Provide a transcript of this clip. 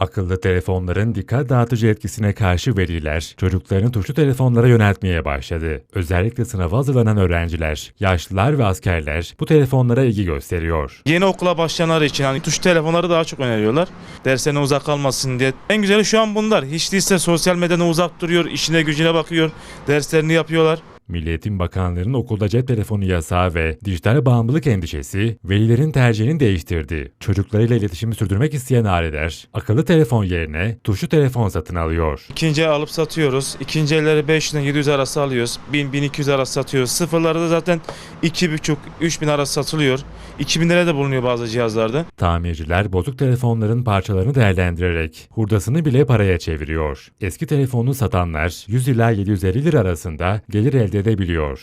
Akıllı telefonların dikkat dağıtıcı etkisine karşı veliler çocuklarını tuşlu telefonlara yöneltmeye başladı. Özellikle sınava hazırlanan öğrenciler, yaşlılar ve askerler bu telefonlara ilgi gösteriyor. Yeni okula başlayanlar için hani tuş telefonları daha çok öneriyorlar. Derslerine uzak kalmasın diye. En güzeli şu an bunlar. Hiç değilse sosyal medyadan uzak duruyor, işine gücüne bakıyor, derslerini yapıyorlar. Milli Eğitim Bakanlığı'nın okulda cep telefonu yasağı ve dijital bağımlılık endişesi velilerin tercihini değiştirdi. Çocuklarıyla iletişimi sürdürmek isteyen aileler akıllı telefon yerine tuşlu telefon satın alıyor. İkinci el alıp satıyoruz. İkinci elleri 500 ile 700 arası alıyoruz. 1000-1200 arası satıyoruz. Sıfırları da zaten 2,5-3000 arası satılıyor. 2000 liraya da bulunuyor bazı cihazlarda. Tamirciler bozuk telefonların parçalarını değerlendirerek hurdasını bile paraya çeviriyor. Eski telefonunu satanlar 100 ila 750 lira arasında gelir elde edebiliyor.